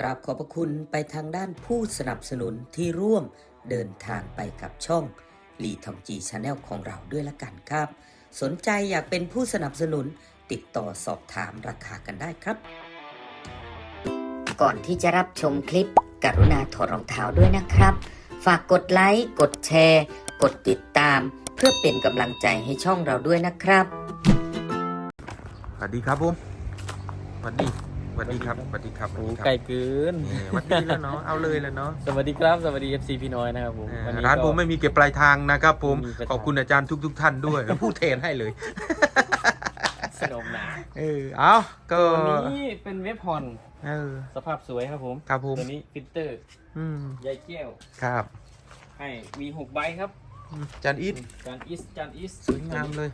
กราบขอบพระคุณไปทางด้านผู้สนับสนุนที่ร่วมเดินทางไปกับช่องลีทองจีชาแนลของเราด้วยละกันครับ สนใจอยากเป็นผู้สนับสนุนติดต่อสอบถามราคากันได้ครับ ก่อนที่จะรับชมคลิป กรุณาถอดรองเท้าด้วยนะครับ ฝากกดไลค์ กดแชร์ กดติดตาม เพื่อเป็นกำลังใจให้ช่องเราด้วยนะครับ สวัสดีครับผมสวัสดี วัสดีครับสวัสดีครับสวัสโอ้ดีครับไก่เกินนี่สวัสดีแล้วเนาะเอาเลยแล้วเนาะสวัสดีครับ สวัสดี FC พี่น้อยนะครับผม เออวันนี้ร้านก็ ผมไม่มีเก็บปลายทางนะครับผมไม่มีปลายทาง ขอบคุณอาจารย์ทุกๆท่านด้วยพูดเทรนให้เลยสนุกหนาเออเอาก็ตัวนี้เป็นเว็บพอนเออสภาพสวยครับผมครับผมตัวนี้ฟิลเตอร์อืมใยแก้ว ครับให้มีหกใบครับอืมอาจารย์อีทจานอิสจานอิสสวยงามเลย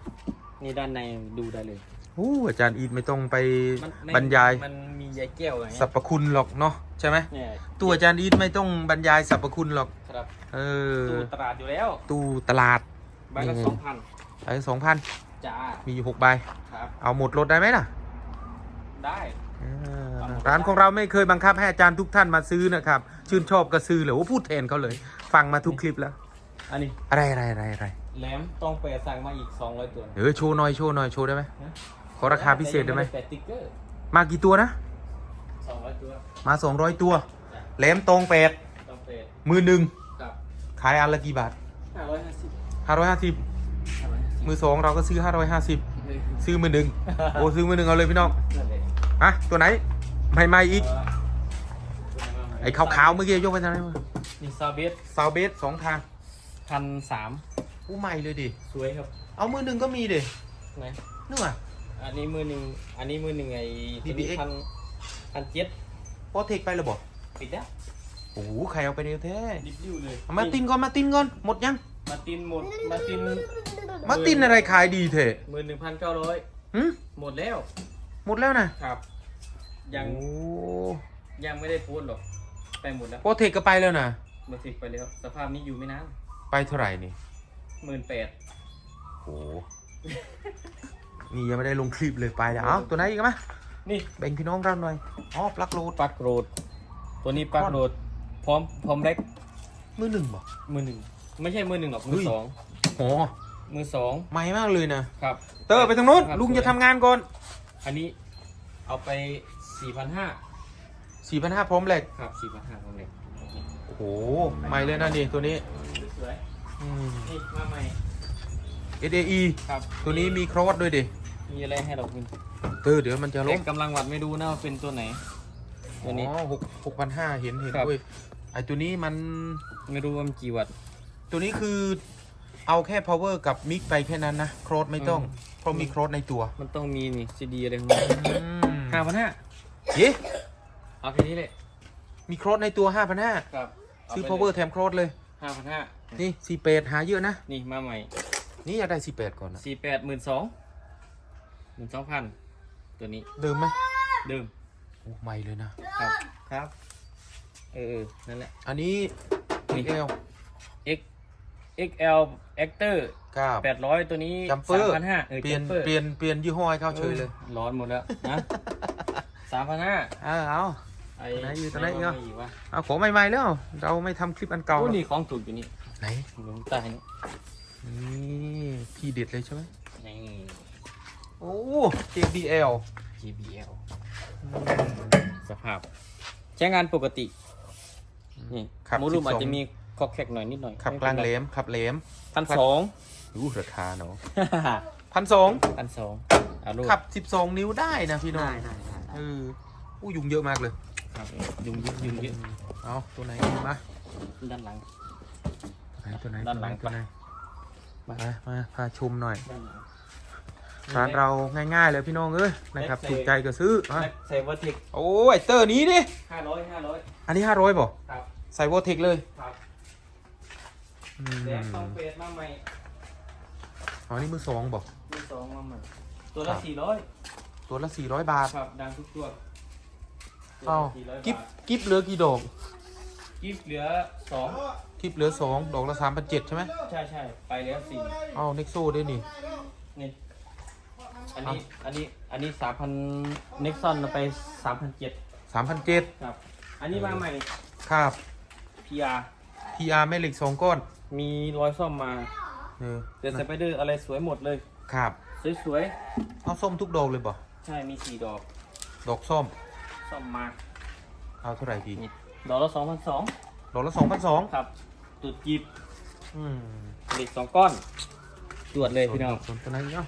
นี่ด้านในดูได้เลย โอ้อาจารย์อีทไม่ต้องไปมันในบรรยายมันมีใยแก้วอะไรสรรพคุณหรอกเนาะใช่ไหมเนี่ยตัวอาจารย์อีทไม่ต้องบรรยายสรรพคุณหรอก ครับเออ ตู้ตลาดอยู่แล้วตู้ตลาดใบละนี่สองพันไอ้สองพันจ้ามีอยู่หกใบ ครับ เอาหมดรถได้ไหมล่ะได้ เออเอาหมด ร้านของเราไม่เคยบังคับให้อาจารย์ทุกท่านมาซื้อนะครับ ชื่นชอบก็ซื้อเลยโอ้พูดแทนเขาเลย ฟังมาทุกคลิปแล้ว อันนี้อะไรอะไรอะไรอะไรแหลมต้องไปสั่งมาอีก 200 ตัว เออโชว์หน่อยโชว์หน่อยโชว์ได้ไหมฮะ ขอราคาพิเศษได้ไหมแต่ติ๊กเกอร์มากี่ตัวนะ200ตัวมา200ตัวแหลมตรงแปดต้องเป็นมือหนึ่งกับขายอันละกี่บาท550 550 550มือสองเราก็ซื้อ550ซื้อมือหนึ่งโอ้ซื้อมือหนึ่งเอาเลยพี่น้องนั่นเลยอะตัวไหนใหม่ๆอีกเไอ้ขาวๆเมื่อกี้ยกไปทางไหนมานี่ซาเบสซาวเบสสองทางพันสามอู้ใหม่เลยดิ สวยครับ เอามือหนึ่งก็มีดิไหนนู่นอะ อันนี้มือหนึ่งอันนี้มือหนึ่งไอ้ตัวนี้ DBX พันพันเจ็ดโปรเทคไปแล้วบอกปิดแล้วโอ้โหใครเอาไปเร็วแท้ดิบดิ้วเลยเอามาตินก่อนมาตินก่อนหมดยัง มาตินหมดมาตินมาตินอะไรขายดีเถอะมือหนึ่งพันเก้าร้อยหึหมดแล้วหมดแล้วนะครับ ยัง โอ้ยังไม่ได้โพสต์หรอก ไปหมดแล้วโปรเทคก็ไปแล้วนะมาติดไปแล้ว สภาพนี้อยู่ไม่นานไปเท่าไหร่นี่หมื่นแปดโอ้โห นี่ยังไม่ได้ลงคลิปเลยไปแล้วเอ้าตัวไหนอีกไหมนี่แบ่งพี่น้องเราหน่อยอ๋อปลั๊กโหลดปลักโรดตัวนี้ปลักโรดพร้อมพร้อมแรกมือหนึ่งบอกมือหนึ่งไม่ใช่มือหนึ่งหรอกเฮ้มือยสองโอ้มือสองใหม่มากเลยนะครับ เตอร์ไปทางนู้นครับลุงจะทำงานก่อน อันนี้เอาไปสี่พันห้าสี่พันห้าพร้อมเหล็กครับสี่พันห้าของเล็กโอ้โหใหม่เลยนะนี่ตัวนี้สวยอืมๆนี่มาใหม่ SAE ครับตัวนี้มีครอสด้วยดิมีอะไรให้เราคุณเตอร์เดี๋ยวมันจะล้เล็มกกำลังวัดไม่ดูนะว่าเป็นตัวไหน ตัวนี้ อ๋อหกหกพันห้าเห็นเห็นครับด้วยไอตัวนี้มันไม่รู้ว่ามันกี่วัตต์ ตัวนี้คือเอาแค่ power กับมิกไปแค่นั้นนะครอสไม่ต้อง อืมเพราะมีครอสในตัวมันต้องมีนี่ซีดีอะไรของมันอืมห้าพันห้าเย้เอาแค่นี้เลยมีครอสในตัว5,500ครับซื้อ power แถมครอสเลย ห้าพันห้านี่สี่แปดหาเยอะนะ นี่มาใหม่ นี่อยากได้สี่แปดก่อนนะสี่แปดหมื่นสองหมื่นสองพันตัวนี้เดิมไหมเดิมโอ้ใหม่เลยนะครับครับเออเออนั่นแหละ อันนี้นี่ XL X XL Actor ครับแปดร้อยตัวนี้จัมเปอสามร์พันห้าเออเปลี่ยนจัมเปอร์เปลี่ยนเปลี่ยนยี่ห้อให้เข้าเฉยเลยออร้อนหมดแล้วนะสามพันห้าเออเอาไอ้ตัวไหนอยู่ตัวไหนอีกอะม่อีกวะเอาของใหม่ๆแล้ว เราไม่ทำคลิปอันเก่าโอ้แล้วนี่ของถูกอยู่นี่ไหนหลวงใต้นี่ นี่ทีเด็ดเลยใช่ไหมนี่ โอ้ JBL JBL สภาพ ใช้งานปกติ นี่ครับมูลูม12อาจจะมีคอกแขกหน่อยนิดหน่อยขับกลางเหลมขับเหลมพันสองอู้ราคาเนาะพันสองพันสองเอาลูกขับสิบสองนิ้วได้นะพี่น้องได้ได้ได้เอออู้ยุงเยอะมากเลยครับยุงเยอะยุงเยอะเอาตัวไหนมาด้านหลังไหนตัวไหนด้านหลังตัวไหน มามา มา พาชมหน่อยด้านหลังร้านเราง่ายๆเลยพี่น้องเอ้ยนะครับใส่ถูกใจก็ซื้อมาแม็กใส่วอติกโอ้ยเตอร์นี้ดิห้าร้อยห้าร้อยอันนี้ห้าร้อยบ่ครับใส่วอเทคเลยครับอืมแดงสองเฟสมาใหม่อ๋อนี่มือสองบ่มีสองมาใหม่ตัวครัละบสี่ร้อยตัวละสี่ร้อยบาทครับดังทุกตัวตัวเอ้าละสี่ร้อยกิฟบาทกิฟเหลือกี่ดอกกิฟต์เหลือสอง กิฟเหลือสองดอกละสามพันเจ็ดใช่ไหมใช่ใช่ไปแล้วสี่เอ้าเน็กโซด้วยนี่ นี่ อันนี้อันนี้อันนี้สามพันเน็กซอนไปสามพันเจ็ดสามพันเจ็ดครับ อันนี้มาใหม่ครับ PR PR แม่เหล็กสองก้อน มีรอยซ่อมมาเออแต่สไปเดอร์อะไรสวยหมดเลย ครับ สวยเอาส้มทุกดอกเลยบ่ๆใช่มีสี่ดอก ดอกส้มซ่อมมาเอาเท่าไหร่ดีนี่ดอกละสองพันสองดอกละสองพันสองครับ ตุดจีบอืมเหล็กสองก้อนตรวจเลยพี่น้องส่วนตัวไหนเนาะ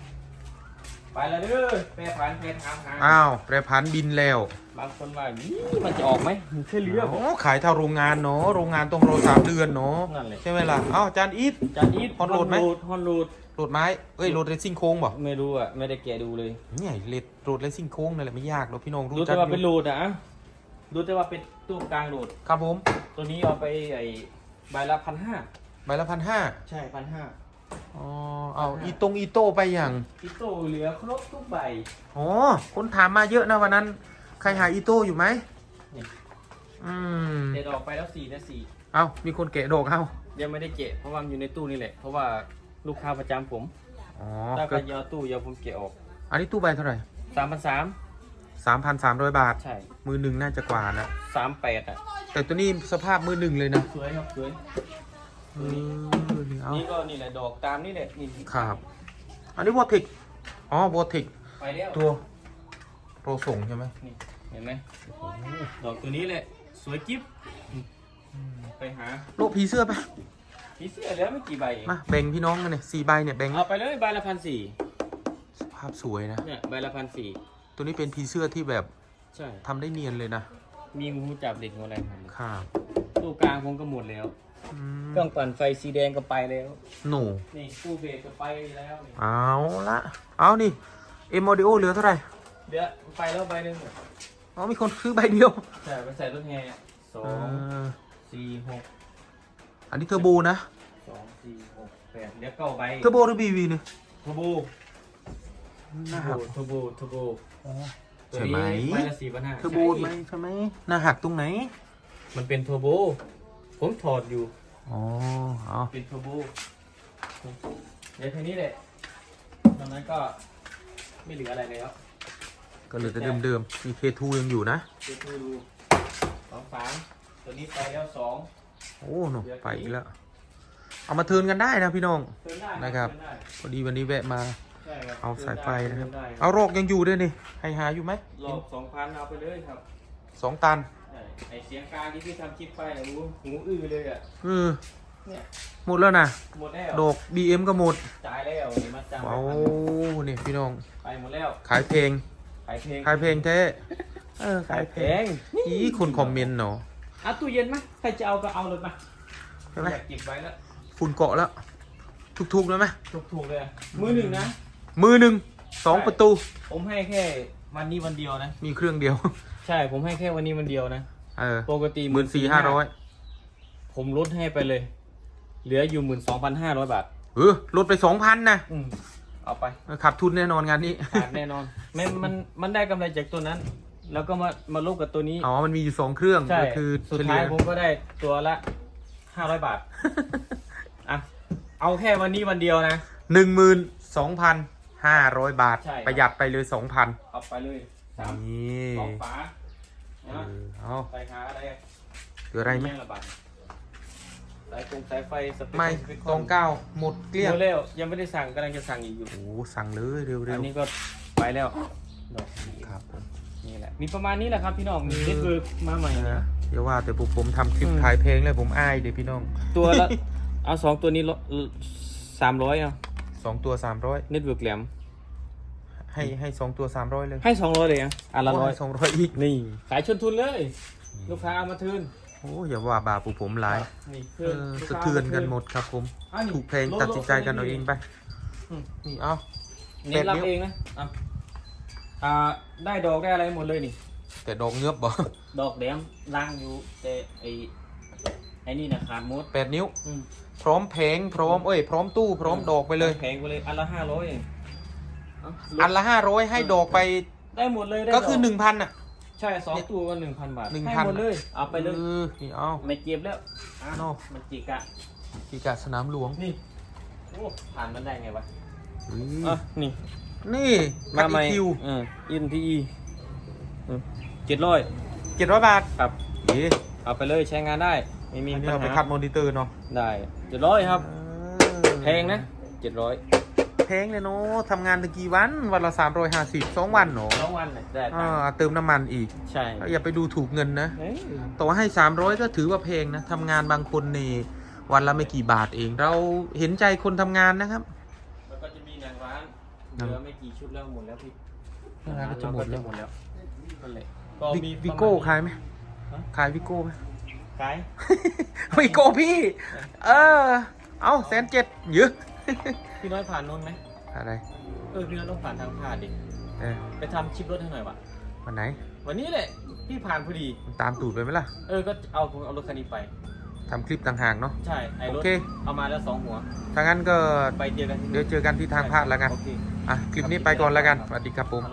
ไปแล้วเด้อแปรผันแปรทางหาอ้าวแปรพันบินแล้ว บางคนว่านี่มันจะออกไหมมันแค่เรือผมโอ้ขายเท่าโรงงานเนาะโรงงานต้องรอสามเดือนเนาะนั่นแหละใช่ไหมล่ะเอ้าอาจารย์อีทจานอีทฮอนโหลดไหมฮอนโหลดโหลดไม้เอ้ยโหลดเรซิ่งโค้งบ่ไม่รู้อะไม่ได้แกะดูเลยเนี่ยเลดโหลดเรซิ่งโค้งนั่นแหละไม่ยากหรอกพี่น้องดูรู้จัแต่กว่าเป็นอยู่โหลดอะดูแต่ว่าเป็นตู้กลางโหลดครับผมตัวนี้เอาไปไอ้ ใบละพันห้าใบละพันห้าใช่พันห้า อ๋อ เอาอีตรงอีโต้ไปอย่างพี่โตเหลือครบทุกใบ อ๋อคนถามมาเยอะนะวันนั้น ใครหาอีโต้อยู่ไหมนี่ อืม เด็ดออกไปแล้วสี่นะสี่เอามีคนแกะดอกเอายังไม่ได้เกะเพราะว่ามันอยู่ในตู้นี่แหละ เพราะว่าลูกค้าประจำผมอ๋อถ้าใคก็รจะเอาตู้เดี๋ยวผมเกะออกอันนี้ตู้ใบเท่าไหร่สามพันสามสามพันสามร้อยบาท ใช่มือหนึ่งน่าจะกว่านะสามแปดอะ แต่ตัวนี้สภาพมือหนึ่งเลยนะสวยครับสวยเออนี่เอานี่ก็นี่แหละดอกตามนี่แหละนี่ครับ อันนี้วอติกอ๋อวอติกไปแล้วตัวโปรส่งใช่ไหมนี่เห็นไหมดอกตัวนี้แหละสวยจิ๊บไปหาโลกผีเสื้อไปพีเสื้อแล้วไม่กี่ใบเองมาแบ่งพี่น้องกันเนี่ยสี่ใบเนี่ยแบ่งเอาไปเลยใบละพันสี่สภาพสวยนะเนี่ยใบละพันสี่ตัวนี้เป็นผีเสื้อที่แบบใช่ทำได้เนียนเลยนะ มีงูจับเด็กงูอะไรทำครับตู้กลางผมก็หมดแล้ว อืมเครื่องปั่นไฟสีแดงก็ไปแล้ว หนู นี่ตู้เบรกก็ไปแล้วนี่เอาละ เอานี่เอ็มโมดิโอเหลือเท่าไหร่เดี๋ยวไปแล้วใบหนึ่งอ๋อมีคนซื้อใบเดียวใช่ไปใส่รถแห่สอเองอสี่หกอันนี้เทอร์โบนะ สองสี่หกแปดเดี๋ยวเก้าใบเทอร์โบหรือบีวีเนี่ยเทอร์โบหน้าหักเทอร์โบเทอร์โบอ๋อ ตัวใช่ไหมนี้ใบละสี่พันห้าเทอร์โบไหมใช่ไหมหน้าหักตรงไหน มันเป็นเทอร์โบ ผมถอดอยู่ อ๋อเอาเป็นเทอร์โบเดี๋ยวทีนี้แหละตอนนั้นก็ไม่เหลืออะไรแล้วก็เหลือแต่เดิมๆมีเคทูยังอยู่นะดูดูดูสองสามตัวนี้ไปแล้วสองโอ้หนูไปอีกแล้ว เอามาเทิร์นกันได้นะพี่น้อง เทิร์นได้นะครับ เทิได้ พอดีวันนี้แวะมา ใช่ครับเอาสายไฟนะครับเทิได้เอาโรคยังอยู่ด้วยนี่ให้หาอยู่ไหมรอบสองพันเอาไปเลยครับสองตันใช่ไอเสียงกลางที่พี่ทำคลิปไปอะหูหูอื้อเลยอะเออเนี่ยหมดแล้วนะหมดแล้วดอก BM ก็หมดจ่ายแล้วนี่มาจ่ายว้าวนี่พี่น้องไปหมดแล้วขายเพลงขายเพลงขายเพลงแท้เออขายเพลงงอีคนคอมเมนต์เนาะอะตู้เย็นไหมใครจะเอาก็เอาเลยมาใช่ไหมอยากเก็บไว้แล้วฝุ่นเกาะแล้วทุกๆแล้วไหมถูกๆเลยอะมือหนึ่งนะ มือหนึ่งสองประตู ผมให้แค่วันนี้วันเดียวนะ มีเครื่องเดียว ใช่ ผมให้แค่วันนี้วันเดียวนะเออปกติหมื่นสี่ห้าร้อยผมลดให้ไปเลย เหลืออยู่หมื่นสองพันห้าร้อยบาทเออลดไปสองพันนะอืมเอาไปขาดทุนแน่นอนงานนี้ขาดแน่นอนไม่มันมันได้กำไรจากตัวนั้น แล้วก็มามาลบกับตัวนี้อ๋อมันมีอยู่สองเครื่องใช่ก็คือสุดเฉท้าลี่ยยผมก็ได้ตัวละห้าร้อยบาทอะเอาแค่วันนี้วันเดียวนะหนึ่งหมื่นสองพัน ห้าร้อยบาท ใช่ครับ ประหยัดไปเลยสองพันเอาไปเลยสามนี่สองฝาเอนะอเอาไปหาอะไรเหลืออะไรไหมแย่งละบาทสายกงสายไฟสเปคไม่สเปคตองเก้าหมดเกลี้ยงเร็วๆยังไม่ได้สั่งกำลังจะสั่งอีกอยู่ โอ้โหสั่งเลยเร็วอันนี้ก็ไปแล้วดอกๆครับผมนี่แหละ มีประมาณนี้แหละครับพี่น้องนี่คือมาใหม่นะนะ เดี๋ยวว่าแต่ผมผมทำคลิปอืมถ่ายเพลงเลยผมอายเดี๋ยวพี่น้อง ตัวละ เอาสองตัวนี้สามร้อยเอาส องตัวสามร้อยเน็ตเวิร์กแหลมให้ให้สองตัวสามร้อยเลยให้สองร้อยเลยอะอันละร้อยสองร้อยอีกนี่ ขายชนทุนเลย ลูกค้าเอามาทืนโอ้อย่าว่าบาปูผมหลายนี่เออสะเทือนกันหมดครับผมถูกเพลงตัดสินใจกันเอาเองไปนี่เอาเน้นรับแปดนิ้วเองนะอะอ่าได้ดอกได้อะไรหมดเลยนี่ แต่ดอกเงือบบ่ดอกแดงล่างอยู่แต่ไอไอนี่นะขาดหมดแปดนิ้ว อืมพร้อมเพลงพร้อมเอ้ยพร้อมตู้พร้อมดอกไปเลย แพงไปเลยอันละห้าร้อยเองเาลดอันละห้าร้อยให้ดอกไปได้หมดเลยได้ก็คือดหนึ่งพันอะ ใช่สองตัวก็หนึ่งพันบาท1,000ให้หมดเลยเอาไปเลย ออนี่เอา ไม่เก็บแล้วอะเนาะมันจิกอะกีกะสนามหลวงนี่โอ้ผ่านมันได้ไงวะอืมอะนี่นี่มาใหม่คิวเอออินทีเจ็ดร้อยเจ็ดร้อยบาทครับ เอ๊ะเอาไปเลยใช้งานได้ ไม่มีอันนี้ปัญเอาไปหาคัดมอนิเตอร์เนาะได้เจ็ดร้อยครับเออแพงนะเจ็ดร้อยแพงเลยเนาะทำงานตั้งกี่วัน วันละ 350สองวันเนาะสองวันเนี่ยได้อ่ตังค์าเติมน้ำมันอีก ใช่อย่าไปดูถูกเงินนะ เอ้ยต่อให้ 300 ก็ถือว่าแพงนะทำงานบางคนนี่วันละไม่กี่บาทเอง เราเห็นใจคนทำงานนะครับ แล้วก็จะมีหนังร้านเหลือไม่กี่ชุดแล้วหมดแล้วพี่หนังร้านก็จะหมดแล้ว หมดแล้วนั่นแหละก็วิมีวิโก้ประมณขายไหมฮะ ขายวิโก้ไหม ขายวิโก้พี่ เออ เอาแสนเจ็ดเยอะพี่น้อยผ่านนู้นไหมอะไร เออพี่น้อยต้องผ่านทางผ่านดิ เออไปทำชิปรถให้หน่อยวะวันไหนวันนี้แหละพี่ผ่านพอดี มันตามตูดไปไหมล่ะเออก็เอาผมเอารถคันนี้ไป ทำคลิปต่างหากเนาะ ใช่ไอ้รถโอเค เอามาแล้วสองหัวถ้างั้นก็ ไปเจอกันที่เดี๋ยวเจอกันที่ทางพาดแล้วกัน โอเค อะ คลิปนี้ไปก่อนแล้วกัน สวัสดีครับผม